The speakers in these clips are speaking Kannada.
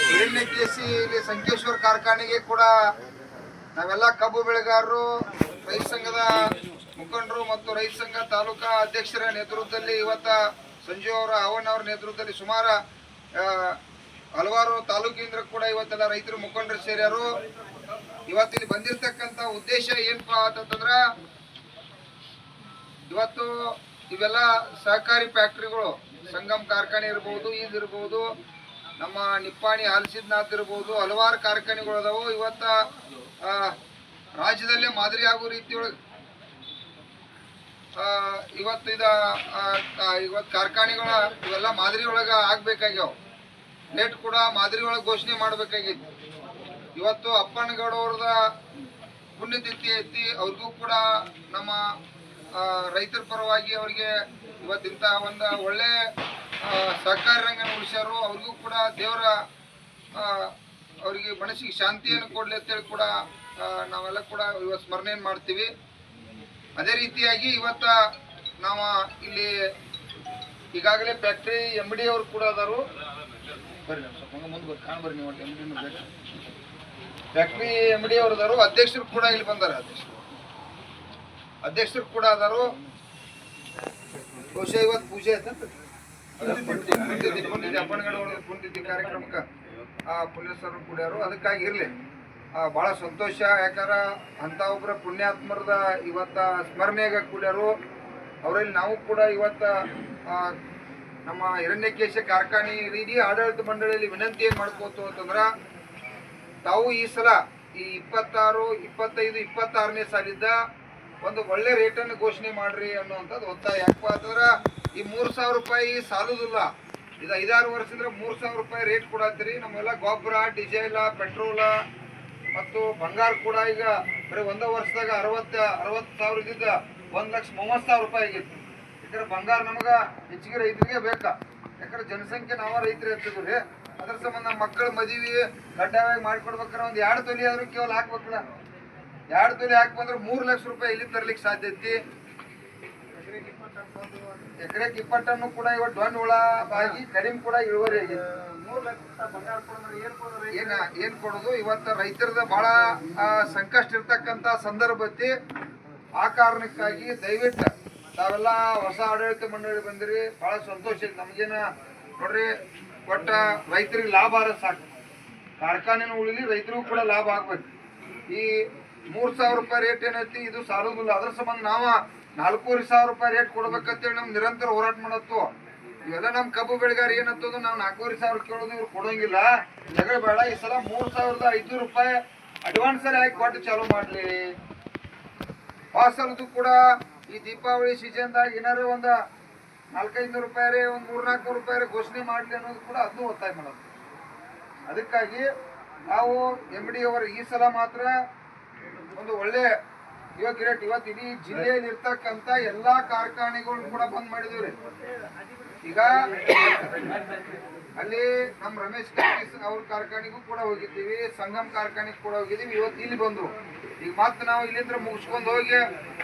ಹಿರಣ್ಯಕೇಶಿ ಇಲ್ಲಿ ಸಂಕೇಶ್ವರ ಕಾರ್ಖಾನೆಗೆ ಕೂಡ ನಾವೆಲ್ಲ ಕಬ್ಬು ಬೆಳೆಗಾರರು, ರೈತ ಸಂಘದ ಮುಖಂಡರು ಮತ್ತು ರೈತ ಸಂಘ ತಾಲೂಕಾ ಅಧ್ಯಕ್ಷರ ನೇತೃತ್ವದಲ್ಲಿ ಇವತ್ತ ಸಂಜು ಅವರ ಅವನ್ ಅವರ ನೇತೃತ್ವದಲ್ಲಿ ಸುಮಾರು ಹಲವಾರು ತಾಲೂಕಿಂದ ಕೂಡ ಇವತ್ತೆಲ್ಲ ರೈತರು ಮುಖಂಡರು ಸೇರ್ಯಾರು. ಇವತ್ತಿಲ್ಲಿ ಬಂದಿರತಕ್ಕಂತ ಉದ್ದೇಶ ಏನಪ್ಪಾ ಅಂತಂದ್ರ ಇವತ್ತು ಇವೆಲ್ಲ ಸಹಕಾರಿ ಫ್ಯಾಕ್ಟ್ರಿಗಳು, ಸಂಗಮ್ ಕಾರ್ಖಾನೆ ಇರ್ಬೋದು ಇದು ಇರ್ಬೋದು ನಮ್ಮ ನಿಪ್ಪಾಣಿ ಹಾಲ್ಸಿದ್ನಾಥ್ ಇರ್ಬೋದು ಹಲವಾರು ಕಾರ್ಖಾನೆಗಳು ಅದಾವು. ಇವತ್ತ ರಾಜ್ಯದಲ್ಲೇ ಮಾದರಿ ಆಗೋ ರೀತಿಯೊಳಗೆ ಇವತ್ತು ಇದ ಆ, ಆ, ಇವತ್ತು ಕಾರ್ಖಾನೆಗಳ ಇವೆಲ್ಲ ಮಾದರಿ ಒಳಗೆ ಆಗ್ಬೇಕಾಗ್ಯಾವ. ರೇಟ್ ಕೂಡ ಮಾದರಿ ಒಳಗೆ ಘೋಷಣೆ ಮಾಡ್ಬೇಕಾಗಿತ್ತು ಇವತ್ತು ಅಪ್ಪನಗೌಡ ಅವ್ರದ ಪುಣ್ಯತಿಥಿ ಐತಿ. ಅವ್ರಿಗೂ ಕೂಡ ನಮ್ಮ ರೈತರ ಪರವಾಗಿ ಅವರಿಗೆ ಇವತ್ತಿಂತ ಒಂದು ಒಳ್ಳೆ ಸಹಕಾರ ರಂಗನ ಉಳಿಸ್ಯಾರು. ಅವ್ರಿಗೂ ಕೂಡ ದೇವರ ಅವರಿಗೆ ಮನಸ್ಸಿಗೆ ಶಾಂತಿಯನ್ನು ಕೊಡಲಿ ಅಂತೇಳಿ ಕೂಡ ನಾವೆಲ್ಲ ಕೂಡ ಇವತ್ತು ಸ್ಮರಣೆಯನ್ನು ಮಾಡ್ತೀವಿ. ಅದೇ ರೀತಿಯಾಗಿ ಇವತ್ತ ನಾವು ಇಲ್ಲಿ ಈಗಾಗಲೇ ಫ್ಯಾಕ್ಟ್ರಿ ಎಂ ಡಿ ಅವರು ಕೂಡ ಅದಾರು. ಬರ್ರಿ ಸ್ವಲ್ಪ, ಮುಂದೆ ಬರ್ರಿ, ಕಾಣ್ ಬರ್ರಿ ನೀವು ಎಂ ಬೇಕು. ಫ್ಯಾಕ್ಟ್ರಿ ಎಂ ಡಿ ಅವರು ಅದಾರು. ಅಧ್ಯಕ್ಷರು ಕೂಡ ಇಲ್ಲಿ ಬಂದಾರ, ಅಧ್ಯಕ್ಷರು. ಅಧ್ಯಕ್ಷರು ಕೂಡ ಅದಾರು. ಬಹುಶಃ ಇವತ್ತು ಪೂಜೆ ಆಯ್ತಂತ ಪುಣ್ಯತಿಥಿ ಕಾರ್ಯಕ್ರಮಕ್ಕೆ ಆ ಪೊಲೀಸರು ಕೂಡ್ಯಾರು. ಅದಕ್ಕಾಗಿ ಇರಲಿ. ಭಾಳ ಸಂತೋಷ. ಯಾಕಂದ್ರೆ ಅಂಥ ಒಬ್ಬರ ಪುಣ್ಯಾತ್ಮರದ ಇವತ್ತ ಸ್ಮರಣೆಗೆ ಕೂಡ್ಯಾರು. ಅವರಲ್ಲಿ ನಾವು ಕೂಡ ಇವತ್ತ ನಮ್ಮ ಹಿರಣ್ಯಕೇಶ ಕಾರ್ಖಾನೆ ಇಡೀ ಆಡಳಿತ ಮಂಡಳಿಯಲ್ಲಿ ವಿನಂತಿ ಏನು ಮಾಡ್ಕೋತು ಅಂತಂದ್ರೆ, ತಾವು ಈ ಸಲ ಈ ಇಪ್ಪತ್ತಾರು, ಇಪ್ಪತ್ತೈದು, ಇಪ್ಪತ್ತಾರನೇ ಸಾಲಿದ್ದ ಒಂದು ಒಳ್ಳೆ ರೇಟನ್ನು ಘೋಷಣೆ ಮಾಡ್ರಿ ಅನ್ನುವಂಥದ್ದು ಒತ್ತಾಯ. ಯಾಕಪ್ಪ ಅಂತಂದ್ರೆ ಈ ಮೂರು ಸಾವಿರ ರೂಪಾಯಿ ಸಾಲುದಿಲ್ಲ. ಇದು ಐದಾರು ವರ್ಷದಿಂದ ಮೂರು ಸಾವಿರ ರೂಪಾಯಿ ರೇಟ್ ಕೊಡತ್ತೀರಿ ನಮ್ಮೆಲ್ಲ ಗೊಬ್ಬರ ಡಿಸೇಲ ಪೆಟ್ರೋಲ ಮತ್ತು ಬಂಗಾರ ಕೂಡ ಈಗ ಬರೀ ಒಂದೇ ವರ್ಷದಾಗ ಅರವತ್ತ, ಅರವತ್ತು ಸಾವಿರದಿಂದ ಒಂದು ಲಕ್ಷ ಮೂವತ್ತು ಸಾವಿರ ರೂಪಾಯಿ ಆಗಿತ್ತು ಯಾಕಂದ್ರೆ ಬಂಗಾರ ನಮಗೆ ಹೆಚ್ಚಿಗೆ ರೈತರಿಗೆ ಬೇಕಾ? ಯಾಕಂದ್ರೆ ಜನಸಂಖ್ಯೆ ನಾವ ರೈತರು ರೀ ಅದ್ರ ಸಂಬಂಧ ಮಕ್ಕಳ ಮದುವೆ ಕಡ್ಡಾಯವಾಗಿ ಮಾಡ್ಕೊಡ್ಬೇಕಾರೆ ಒಂದು ಎರಡು ತೊಲಿ ಆದ್ರೂ ಕೇವಲ ಹಾಕ್ಬೇಕಲ್ಲ. ಎರಡು ತೊಲಿ ಹಾಕ್ಬಂದ್ರೆ ಮೂರು ಲಕ್ಷ ರೂಪಾಯಿ ಇಲ್ಲಿ ತರ್ಲಿಕ್ಕೆ ಸಾಧ್ಯ ಐತಿ? ಎಕರೆಗೆ ಇಪ್ಪತ್ತನ್ನು ಕೂಡ ಇವತ್ತು ದೊಡ್ಡ ಹುಳ ಬಾಗಿ ಕಡಿಮೆ ಕೂಡ ಇಳುವರಿ ಆಗಿದೆ. ಏನ ಏನ್ ಕೊಡೋದು? ಇವತ್ತ ರೈತರದ ಬಹಳ ಸಂಕಷ್ಟ ಇರ್ತಕ್ಕಂತ ಸಂದರ್ಭ ಐತಿ ಆ ಕಾರಣಕ್ಕಾಗಿ ದಯವಿಟ್ಟು ತಾವೆಲ್ಲ ಹೊಸ ಆಡಳಿತ ಮಂಡಳಿ ಬಂದಿರಿ. ಬಹಳ ಸಂತೋಷ ಐತಿ ನಮ್ಗೇನ ನೋಡ್ರಿ ಕೊಟ್ಟ ರೈತರಿಗೆ ಲಾಭ ಆದ್ರೆ ಸಾಕು. ಕಾರ್ಖಾನೆನೂ ಉಳಿಲಿ ರೈತರಿಗೂ ಕೂಡ ಲಾಭ ಆಗ್ಬೇಕು. ಈ ಮೂರ್ ಸಾವಿರ ರೂಪಾಯಿ ರೇಟ್ ಏನೈತಿ? ಇದು ಸಾಲುದಿಲ್ಲ. ಅದ್ರ ಸಂಬಂಧ ನಾವ ನಾಲ್ಕೂವರೆ ಸಾವಿರ ರೂಪಾಯಿ ರೇಟ್ ಕೊಡ್ಬೇಕಂತೇಳಿ ನಮ್ ನಿರಂತರ ಹೋರಾಟ ಮಾಡತ್ತು. ಇವೆಲ್ಲ ನಮ್ ಕಬ್ಬು ಬೆಳೆಗಾರ ಏನತ್ತದು ನಾವು ನಾಲ್ಕೂವರೆ ಸಾವಿರ ಕೇಳೋದು ಇವ್ರು ಕೊಡೋಂಗಿಲ್ಲ. ಜಗಳ ಬೇಡ, ಈ ಸಲ ಮೂರ್ ಸಾವಿರದ ಐದ್ನೂರು ರೂಪಾಯಿ ಅಡ್ವಾನ್ಸ್ ಹಾಕಿ ಕೊಟ್ಟು ಚಾಲೂ ಮಾಡ್ಲಿ. ಆ ಕೂಡ ಈ ದೀಪಾವಳಿ ಸೀಸನ್ದಾಗ ಏನಾರು ಒಂದ ನಾಲ್ಕೈದು ರೂಪಾಯಿ ಒಂದು ಮೂರ್ನಾಲ್ಕು ರೂಪಾಯಿ ಘೋಷಣೆ ಮಾಡಲಿ ಅನ್ನೋದು ಕೂಡ ಅದು ಒತ್ತಾಯ ಮಾಡೋದು. ಅದಕ್ಕಾಗಿ ನಾವು ಎಂ ಡಿ ಅವರು ಈ ಸಲ ಮಾತ್ರ ಒಂದು ಒಳ್ಳೆ ಯೋಗ್ಯ ರೇಟ್ ಇವತ್ತು ಇಡೀ ಜಿಲ್ಲೆಯಲ್ಲಿ ಇರ್ತಕ್ಕಂತ ಎಲ್ಲಾ ಕಾರ್ಖಾನೆಗಳು ಕೂಡ ಬಂದ್ ಮಾಡಿದೀವ್ರಿ. ಈಗ ಅಲ್ಲಿ ನಮ್ಮ ರಮೇಶ್ ಕಾಂಗ್ರೆಸ್ ಅವ್ರ ಕಾರ್ಖಾನೆಗೂ ಕೂಡ ಹೋಗಿದ್ದೀವಿ, ಸಂಗಮ್ ಕಾರ್ಖಾನೆಗೆ ಕೂಡ ಹೋಗಿದ್ದೀವಿ, ಇವತ್ತು ಇಲ್ಲಿ ಬಂದ್ರು. ಈಗ ಮತ್ತೆ ನಾವು ಇಲ್ಲಿಂದ ಮುಗಿಸ್ಕೊಂಡು ಹೋಗಿ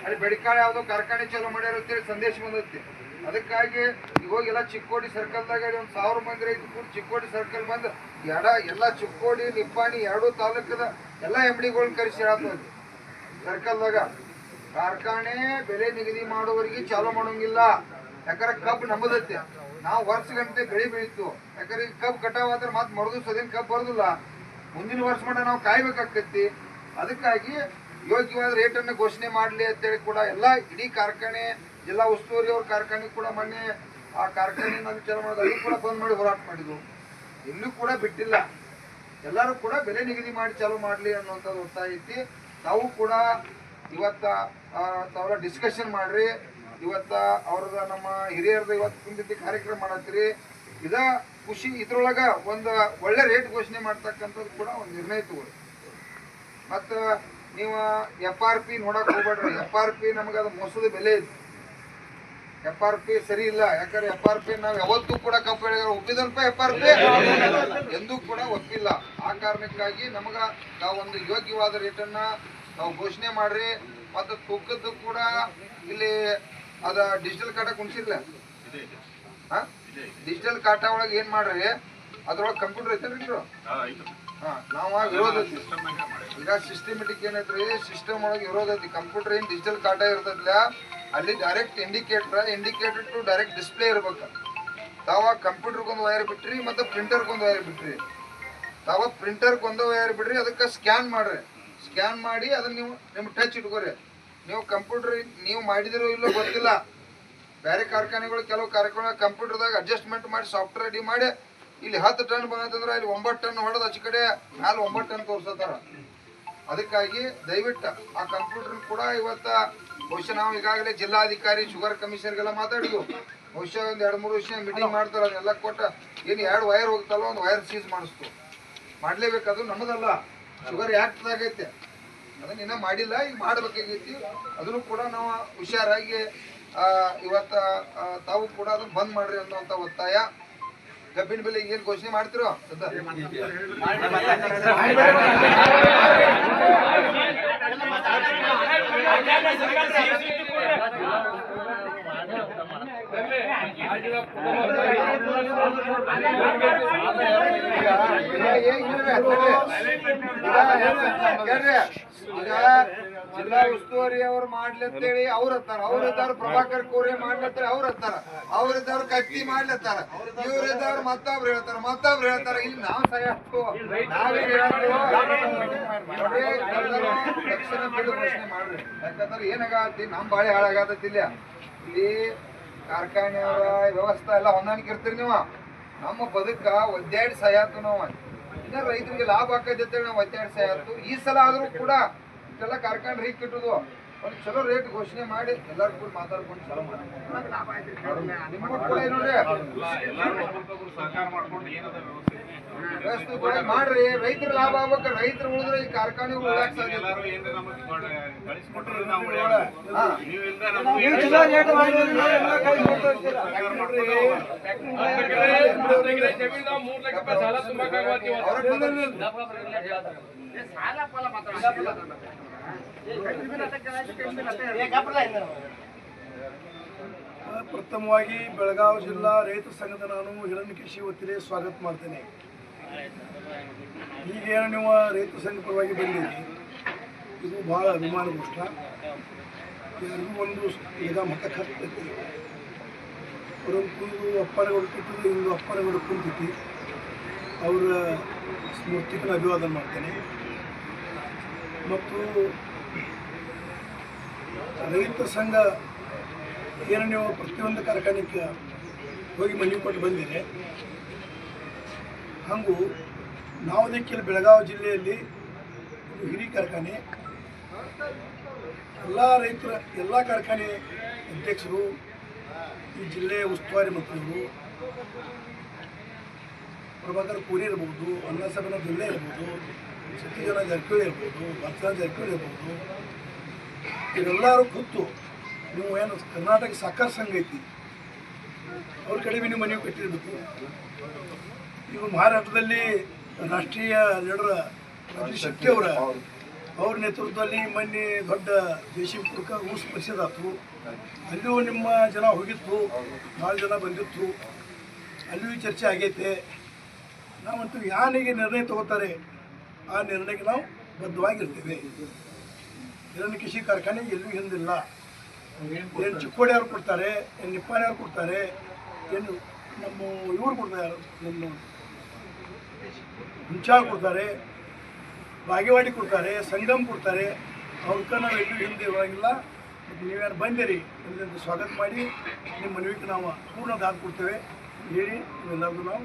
ಅಲ್ಲಿ ಬೆಡಿಕಾಳೆ ಯಾವುದೋ ಕಾರ್ಖಾನೆ ಚಾಲೂ ಅಂತೇಳಿ ಸಂದೇಶ ಬಂದೈತಿ. ಅದಕ್ಕಾಗಿ ಈಗ ಎಲ್ಲ ಚಿಕ್ಕೋಡಿ ಸರ್ಕಲ್ದಾಗ ಒಂದು ಸಾವಿರ ಮಂದಿ ರೈತ ಕೂಡ ಚಿಕ್ಕೋಡಿ ಸರ್ಕಲ್ ಬಂದು ಎಡ, ಎಲ್ಲ ಚಿಕ್ಕೋಡಿ, ನಿಪ್ಪಾಣಿ, ಎರಡು ತಾಲೂಕದ ಎಲ್ಲ ಎಂ ಡಿಗಳನ್ನ ಕರೆಸಿ ಹೇಳ್ತದೆ ಸರ್ಕಲ್ದಾಗ ಕಾರ್ಖಾನೆ ಬೆಲೆ ನಿಗದಿ ಮಾಡುವವರಿಗೆ ಚಾಲೂ ಮಾಡೋಂಗಿಲ್ಲ. ಯಾಕಂದ್ರೆ ಕಬ್ಬು ನಂಬದತ್ತೆ ನಾವು ವರ್ಷ ಗಂಟೆ ಬೆಳೆ ಬೆಳೀತು. ಯಾಕಂದ್ರೆ ಈಗ ಕಬ್ಬು ಕಟಾವ್ ಆದ್ರೆ ಮತ್ತೆ ಮರದು ಸದಿನ ಕಬ್ಬು ಬರೋದಿಲ್ಲ. ಮುಂದಿನ ವರ್ಷ ಮಟ್ಟ ನಾವು ಕಾಯ್ಬೇಕಾಗ್ತೈತಿ ಅದಕ್ಕಾಗಿ ಯೋಗ್ಯವಾದ ರೇಟನ್ನು ಘೋಷಣೆ ಮಾಡಲಿ ಅಂತೇಳಿ ಕೂಡ ಎಲ್ಲ ಇಡೀ ಕಾರ್ಖಾನೆ ಜಿಲ್ಲಾ ಉಸ್ತುವಾರಿ ಅವ್ರ ಕಾರ್ಖಾನೆ ಕೂಡ ಮೊನ್ನೆ ಆ ಕಾರ್ಖಾನೆಯನ್ನು ವಿಚಾರ ಮಾಡೋದು ಅಲ್ಲಿ ಕೂಡ ಬಂದ್ ಮಾಡಿ ಹೋರಾಟ ಮಾಡಿದ್ವು ಇನ್ನೂ ಕೂಡ ಬಿಟ್ಟಿಲ್ಲ. ಎಲ್ಲರೂ ಕೂಡ ಬೆಲೆ ನಿಗದಿ ಮಾಡಿ ಚಾಲೂ ಮಾಡಲಿ ಅನ್ನುವಂಥದ್ದು ಒತ್ತಾಯ ಐತಿ. ತಾವು ಕೂಡ ಇವತ್ತ ತಾವೆಲ್ಲ ಡಿಸ್ಕಷನ್ ಮಾಡ್ರಿ. ಇವತ್ತ ಅವ್ರದ ನಮ್ಮ ಹಿರಿಯರದ ಇವತ್ತು ಕುಂದಿದ್ದ ಕಾರ್ಯಕ್ರಮ ಮಾಡತ್ತೀರಿ. ಇದ ಖುಷಿ ಇದ್ರೊಳಗ ಒಂದು ಒಳ್ಳೆ ರೇಟ್ ಘೋಷಣೆ ಮಾಡ್ತಕ್ಕಂಥದ್ದು ಕೂಡ ಒಂದು ನಿರ್ಣಯ ತಗೊಳ್ಳಿ. ಮತ್ತು ನೀವು ಎಫ್ ಆರ್ ಪಿ ನೋಡಕ್ ಹೋಗ್ಬೇಡ್ರಿ. ಎಫ್ ಆರ್ ಪಿ ನಮಗೆ ಅದು ಮೋಸದ ಬೆಲೆ ಐತಿ. ಎಫ್ ಆರ್ ಪಿ ಸರಿ ಇಲ್ಲ. ಯಾಕಂದ್ರೆ ಎಫ್ ಆರ್ ಪಿ ನಾವು ಯಾವತ್ತೂ ಕೂಡ ಕಪ್ ಬೆಳೆಗಾರ ಒಪ್ಪಿದಲ್ಪ ಎಫ್ ಆರ್ ಪಿ. ಎಂದೂ ಕೂಡ ಒಪ್ಪಿಲ್ಲ. ಆ ಕಾರಣಕ್ಕಾಗಿ ನಮಗ ನಾವು ಒಂದು ಯೋಗ್ಯವಾದ ರೇಟನ್ನ ನಾವು ಘೋಷಣೆ ಮಾಡ್ರಿ. ಮತ್ತು ತೂಕದ್ದು ಕೂಡ ಇಲ್ಲಿ ಅದ ಡಿಜಿಟಲ್ ಕಾಟ ಕುಣಿಸಿರ್ಲ ಡಿಜಿಟಲ್ ಕಾಟ ಒಳಗೆ ಏನ್ ಮಾಡ್ರಿ? ಅದ್ರೊಳಗೆ ಕಂಪ್ಯೂಟರ್ ಐತೆ ಇದ್ರು ಹಾ ನಾವು ಐತಿ ಈಗ ಸಿಸ್ಟಮೆಟಿಕ್ ಏನೈತ್ರಿ? ಸಿಸ್ಟಮ್ ಒಳಗೆ ಇರೋದೈತಿ. ಐತಿ ಕಂಪ್ಯೂಟರ್ ಏನ್ ಡಿಜಿಟಲ್ ಕಾಟ ಇರ್ತದ್ಲ ಅಲ್ಲಿ direct indicator indicator to direct display ಇರ್ಬೇಕು. ತಾವ ಕಂಪ್ಯೂಟರ್ಗೊಂದು ವೈರ್ ಬಿಟ್ರಿ ಮತ್ತು ಪ್ರಿಂಟರ್ಗೊಂದು ವೈರ್ ಬಿಟ್ರಿ. ತಾವ ಪ್ರಿಂಟರ್ಗೊಂದು ವೈರ್ ಬಿಡ್ರಿ ಅದಕ್ಕೆ ಸ್ಕ್ಯಾನ್ ಮಾಡ್ರಿ. ಸ್ಕ್ಯಾನ್ ಮಾಡಿ ಅದನ್ನ ನೀವು ನಿಮ್ಗೆ ಟಚ್ ಇಟ್ಕೋರಿ. ನೀವು ಕಂಪ್ಯೂಟರ್ ನೀವು ಮಾಡಿದಿರೋ ಇಲ್ಲೋ ಗೊತ್ತಿಲ್ಲ. ಬೇರೆ ಕಾರ್ಖಾನೆಗಳು ಕೆಲವು ಕಾರ್ಖಾನೆ ಕಂಪ್ಯೂಟರ್ದಾಗ ಅಡ್ಜಸ್ಟ್ಮೆಂಟ್ ಮಾಡಿ ಸಾಫ್ಟ್ವೇರ್ ರೆಡಿ ಮಾಡಿ ಇಲ್ಲಿ ಹತ್ತು ಟನ್ ಬಂತಂದ್ರೆ ಇಲ್ಲಿ ಒಂಬತ್ತು ಟನ್ ಹೊಡೆದ ಆಚೆ ಕಡೆ ಮ್ಯಾಲ ಒಂಬತ್ತು ಟನ್ ತೋರ್ಸತ್ತಾರ. ಅದಕ್ಕಾಗಿ ದಯವಿಟ್ಟು ಆ ಕಂಪ್ಯೂಟರ್ ಕೂಡ ಇವತ್ತ ಬಹುಶಃ ನಾವು ಈಗಾಗಲೇ ಜಿಲ್ಲಾಧಿಕಾರಿ ಶುಗರ್ ಕಮಿಷನರ್ಗೆಲ್ಲ ಮಾತಾಡಿದ್ವು. ಬಹುಶಃ ಒಂದು ಎರಡು ಮೂರು ವರ್ಷ ಮೀಟಿಂಗ್ ಮಾಡ್ತಾರೆ ಅದನ್ನೆಲ್ಲ ಕೊಟ್ಟ ಏನು ಎರಡು ವೈರ್ ಹೋಗ್ತಲ್ಲ ಒಂದು ವೈರ್ ಸೀಸ್ ಮಾಡಿಸ್ತು. ಮಾಡಲೇಬೇಕು ಅದು ನಮ್ಮದಲ್ಲ. ಶುಗರ್ ಆ್ಯಕ್ಟ್ದಾಗೈತೆ ಅದನ್ನ ಇನ್ನೂ ಮಾಡಿಲ್ಲ ಈಗ ಮಾಡ್ಬೇಕಾಗೈತಿ. ಅದನ್ನು ಕೂಡ ನಾವು ಹುಷಾರಾಗಿ ಆ, ಇವತ್ತ ತಾವು ಕೂಡ ಅದನ್ನ ಬಂದ್ ಮಾಡ್ರಿ ಅನ್ನುವಂಥ ಒತ್ತಾಯ. ಕಬ್ಬಿನ ಬೆಲೆ ಏನ್ ಘೋಷಣೆ ಮಾಡ್ತಿರೋ ಈಗ ಜಿಲ್ಲಾ ಉಸ್ತುವಾರಿ ಅವ್ರು ಮಾಡ್ಲತ್ತೇಳಿ ಅವ್ರ ಹತ್ತಾರ. ಅವ್ರ ಇದ್ದಾರ ಪ್ರಭಾಕರ್ ಕೋರೆ ಮಾಡ್ಲತ್ತೇಳಿ ಅವ್ರ ಹತ್ತಾರ. ಅವ್ರ ಇದ್ದವ್ರು ಕತ್ತಿ ಮಾಡ್ಲತ್ತಾರ ಇವ್ರ ಇದ್ದವ್ರು ಮತ್ತೊಬ್ರು ಹೇಳ್ತಾರ ಮತ್ತೊಬ್ರು ಹೇಳ್ತಾರ. ಇಲ್ಲಿ ನಾವ್ ಘೋಷಣೆ ಮಾಡ್ರಿ ಯಾಕಂದ್ರೆ ಏನಾಗತ್ತಿ, ನಮ್ ಬಾಳೆ ಹಾಳಾಗತ್ತಿಲ್ಲ ಇಲ್ಲಿ ಕಾರ್ಖಾನೆ ಕಾರ್ಖಾನೆಯವರ ವ್ಯವಸ್ಥೆ ಎಲ್ಲ ಹೊಂದಾಣಿಕೆ ಇರ್ತೀರಿ ನೀವು. ನಮ್ಮ ಬದುಕ ಒದ್ದಾಡಿ ಸಹಾಯತ್ತು ನಾವು. ಇನ್ನ ರೈತರಿಗೆ ಲಾಭ ಆಕೈತಿ ಅಂತೇಳಿ ನಾವು ಒದ್ದಾಡಿ ಆಯ್ತು ಈ ಸಲ ಆದ್ರೂ ಕೂಡ ಇಷ್ಟೆಲ್ಲ ಕಾರ್ಖಾನೆ ರೀ ಇಟ್ಟುದು ಒಂದು ಚಲೋ ರೇಟ್ ಘೋಷಣೆ ಮಾಡಿ ಎಲ್ಲರೂ ಕೂಡ ಮಾತಾಡ್ಕೊಂಡು ಚಲೋ ಮಾಡಿ ಮಾಡ್ರಿ. ರೈತರ ಲಾಭ ಆಗ್ಬೇಕು ರೈತರು ಉಳಿದ್ರೆ ಈ ಕಾರ್ಖಾನೆ ಸಾಲ ಫಲ ಹಾ. ಪ್ರಥಮವಾಗಿ ಬೆಳಗಾವಿ ಜಿಲ್ಲಾ ರೈತ ಸಂಘದ ನಾನು ಹಿರಣ್ಯಕೇಶಿ ವತಿಗೆ ಸ್ವಾಗತ ಮಾಡ್ತೇನೆ. ಈಗೇನು ನೀವು ರೈತ ಸಂಘ ಪರವಾಗಿ ಬಂದಿರಿ? ಇದು ಭಾಳ ಅಭಿಮಾನಗೋಷ್ಠ ಇದು ಒಂದು ಈಗ ಮತ ಕರ್ತೈತಿ ಅವರೊಂದು ಕುಂದು ಅಪ್ಪನ ಹುಡುಕಿದ್ದು ಇಂದು ಅಪ್ಪನ ಹುಡುಕ ಕುಂತೈತಿ ಅವರ ಸ್ಮೃತಿಗೆ ಅಭಿವಾದನೆ ಮಾಡ್ತೇನೆ. ಮತ್ತು ರೈತ ಸಂಘ ಏನು ನೀವು ಪ್ರತಿಯೊಂದು ಕಾರ್ಖಾನೆಗೆ ಹೋಗಿ ಮನವಿ ಕೊಟ್ಟು ಬಂದಿದೆ. ಹಾಗೂ ನಾವು ದಿಕ್ಕಿಲ್ಲಿ ಬೆಳಗಾವಿ ಜಿಲ್ಲೆಯಲ್ಲಿ ಹಿರಿ ಕಾರ್ಖಾನೆ. ಎಲ್ಲ ರೈತರ, ಎಲ್ಲ ಕಾರ್ಖಾನೆ ಅಧ್ಯಕ್ಷರು, ಈ ಜಿಲ್ಲೆಯ ಉಸ್ತುವಾರಿ ಮಂತ್ರಿಗಳು, ಪ್ರಭಾಕರ್ ಕೋರಿ ಇರ್ಬೋದು ಅನ್ನಸಭೆನ ಜಿಲ್ಲೆ ಇರ್ಬೋದು ಸತ್ಯಜನ ಜರ್ಕಳಿ ಇರ್ಬೋದು ಭತ್ತ ಜರ್ಕಳಿ ಇರ್ಬೋದು, ಇವರೆಲ್ಲರೂ ಕೂತು ನೀವು ಏನು ಕರ್ನಾಟಕ ಸಹಕಾರ ಸಂಘ ಐತಿ, ಅವ್ರ ಕಡೆ ನೀವು ಮನವಿ ಕಟ್ಟಿರ್ಬೇಕು. ಇವರು ಮಹಾರಾಷ್ಟ್ರದಲ್ಲಿ ರಾಷ್ಟ್ರೀಯ ಲೀಡರ್ ಶಕ್ತಿ ಅವರ, ಅವ್ರ ನೇತೃತ್ವದಲ್ಲಿ ಮೊನ್ನೆ ದೊಡ್ಡ ದೇಶಿ ಪೂರ್ವಕ ಊಸ್ ಪರಿಷದಾತು ಅಲ್ಲಿಯೂ ನಿಮ್ಮ ಜನ ಹೋಗಿತ್ತು ಭಾಳ ಜನ ಬಂದಿತ್ತು. ಅಲ್ಲಿಯೂ ಚರ್ಚೆ ಆಗೈತೆ. ನಾವಂತೂ ಯಾನಿಗೆ ನಿರ್ಣಯ ತಗೋತಾರೆ? ಆ ನಿರ್ಣಯಕ್ಕೆ ನಾವು ಬದ್ಧವಾಗಿರ್ತೇವೆ. ಇದನ್ನು ಕೃಷಿ ಕಾರ್ಖಾನೆ ಎಲ್ಲೂ ಹಿಂದಿಲ್ಲ. ಏನು ಚಿಕ್ಕೋಡಿ ಅವ್ರು ಕೊಡ್ತಾರೆ, ಏನು ನಿಪ್ಪಾಣಿ ಅವ್ರು ಕೊಡ್ತಾರೆ, ಏನು ನಮ್ಮ ಇವ್ರು ಕೊಡ್ತಾರೆ, ನಮ್ಮ ಹುಂಚಾ ಕೊಡ್ತಾರೆ, ಬಾಗೇವಾಡಿ ಕೊಡ್ತಾರೆ, ಸಂಗಮ್ ಕೊಡ್ತಾರೆ. ಅವ್ರಕ್ಕ ನಾವು ಎಲ್ಲೂ ಹಿಂದೆ ಇರೋಂಗಿಲ್ಲ. ನೀವ್ಯಾರು ಬಂದಿರಿ ನಿಮ್ಮಿಂದ ಸ್ವಾಗತ ಮಾಡಿ ನಿಮ್ಮ ಮನವಿಗೆ ನಾವು ಪೂರ್ಣ ದಾದ ಕೊಡ್ತೇವೆ. ಹೇಳಿ ಎಲ್ಲರಿಗೂ ನಾವು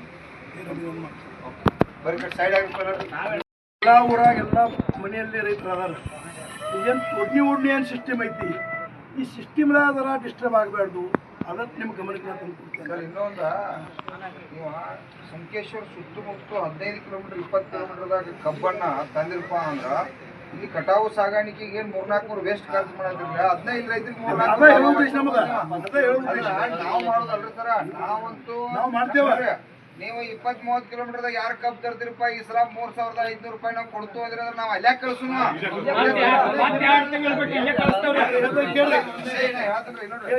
ಸೈಡ್ ಆಗಿರ್ತಾರ ಎಲ್ಲ ಊರಾಗ ಎಲ್ಲ ಮನೆಯಲ್ಲಿ ರೈತರು ಅದಾರ. ಏನು ಒಡ್ನಿ ಒಡ್ನಿ ಏನು ಸಿಸ್ಟಮ್ ಐತಿ? ಈ ಸಿಸ್ಟಮ್ದಾಗ ಅದರ ಡಿಸ್ಟರ್ಬ್ ಆಗಬಾರ್ದು. ಅದಕ್ಕೆ ನಿಮ್ಮ ಗಮನಕ್ಕೆ ನಾನು ಇನ್ನೊಂದ ನೀವು ಸಂಕೇಶ್ವರ ಸುತ್ತಮುತ್ತ ಹದಿನೈದು ಕಿಲೋಮೀಟರ್ ಇಪ್ಪತ್ತು ಕಿಲೋಮೀಟರ್ದಾಗ ಕಬ್ಬಣ್ಣ ತಂದಿರಪ್ಪ ಅಂದ್ರೆ ಇಲ್ಲಿ ಕಟಾವು ಸಾಗಾಣಿಕೆಗೆ ಏನು ಮೂರ್ನಾಲ್ಕು ಮೂರು ವೇಸ್ಟ್ ಖರ್ಚು ಮಾಡೋದ್ರಿಂದ ಹದಿನೈದು ರೈತರಿಗೆ ಮೂರ್ನಾಲ್ಕು ನಾವು ಮಾಡೋದಲ್ರಿ ಸರ ನಾವಂತೂ ನಾವು ಮಾಡ್ತೇವೆ. ನೀವು ಇಪ್ಪತ್ ಮೂವತ್ ಕಿಲೋಮೀಟರ್ದಾಗ ಯಾರು ಕಬ್ ತರ್ತೀರಪ್ಪ? ಈ ಸಲ ಮೂರ್ ಸಾವಿರದ ಐದ್ನೂರು ರೂಪಾಯಿ ನಾವು ಕೊಡ್ತು ಅಂದ್ರೆ ನಾವ್ ಅಲ್ಲೇ ಕಳ್ಸುನು ಕೇಳ್-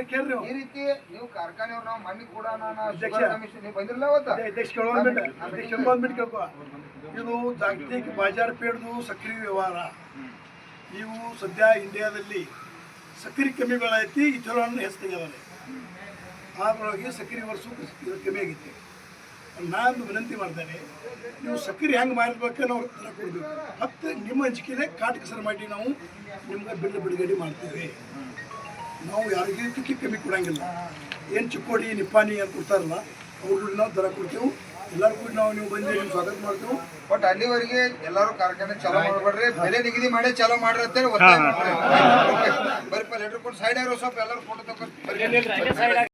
ಕೇಳ್ರಿ. ನೀವು. ಈ ರೀತಿ ನೀವು ಕಾರ್ಖಾನೆಯವ್ರು ನಾವು ಮಣ್ಣಿ ಕೂಡ. ನೀವು ಬಂದಿರಲ್ಲ ಇದು ಜಾಗತಿಕ ಬಾಜಾರ್ ಪೇಡ್ದು ಸಕ್ರಿಯ ವ್ಯವಹಾರ. ನೀವು ಸದ್ಯ ಇಂಡಿಯಾದಲ್ಲಿ ಸಕ್ರಿ ಕಮ್ಮಿ ಬೆಳೆ ಐತಿ ಇಥೆರಾನ್ ಹೆಚ್ಚಿಗೆದಾರೆ ಅದರೊಳಗೆ ಸಕ್ರೆ ವರ್ಷ ಕಮ್ಮಿ ಆಗೈತಿ ನಾನು ವಿನಂತಿ ಮಾಡ್ತೇನೆ ನೀವು ಸಕ್ಕರೆ ಹೆಂಗೆ ಮಾಡಬೇಕು ನಾವು ದರ ಕೊಡಬೇಕು. ಮತ್ತು ನಿಮ್ಮ ಹಂಚಿಕೆಯೇ ಕಾಟ ಸರ ಮಾಡಿ ನಾವು ನಿಮ್ಗೆ ಬಿಲ್ ಬಿಡುಗಡೆ ಮಾಡ್ತೇವೆ. ನಾವು ಯಾರಿಗೂ ತುಕ್ಕಿ ಕಮ್ಮಿ ಕೊಡಂಗಿಲ್ಲ. ಏನು ಚಿಕ್ಕೋಡಿ ನಿಪ್ಪಾನಿ ಅಂತ ಕೊಡ್ತಾರಲ್ಲ ಅವ್ರು ನಾವು ದರ ಕೊಡ್ತೇವೆ. ಎಲ್ಲರೂ ಕೂಡ ನಾವು ನೀವು ಬಂದು ನಿಮ್ಗೆ ಸ್ವಾಗತ ಮಾಡ್ತೇವೆ. ಬಟ್ ಅಲ್ಲಿವರೆಗೆ ಎಲ್ಲರೂ ಕಾರ್ಖಾನೆ ಚಾಲೂ ಮಾಡ್ಬೇಡ್ರಿ. ಬೆಲೆ ನಿಗದಿ ಮಾಡಿ ಚಾಲೂ ಮಾಡ್ರಿ ಅಂತೇಳಿ ಒತ್ತಾಯ ಬರ್ರಿ ಲೆಟರ್ ಕೊಟ್ಟು ಸೈಡ್ ಆಗಿರೋ ಸ್ವಲ್ಪ ಎಲ್ಲರೂ ಫೋಟೋ ತಗೊಂಡು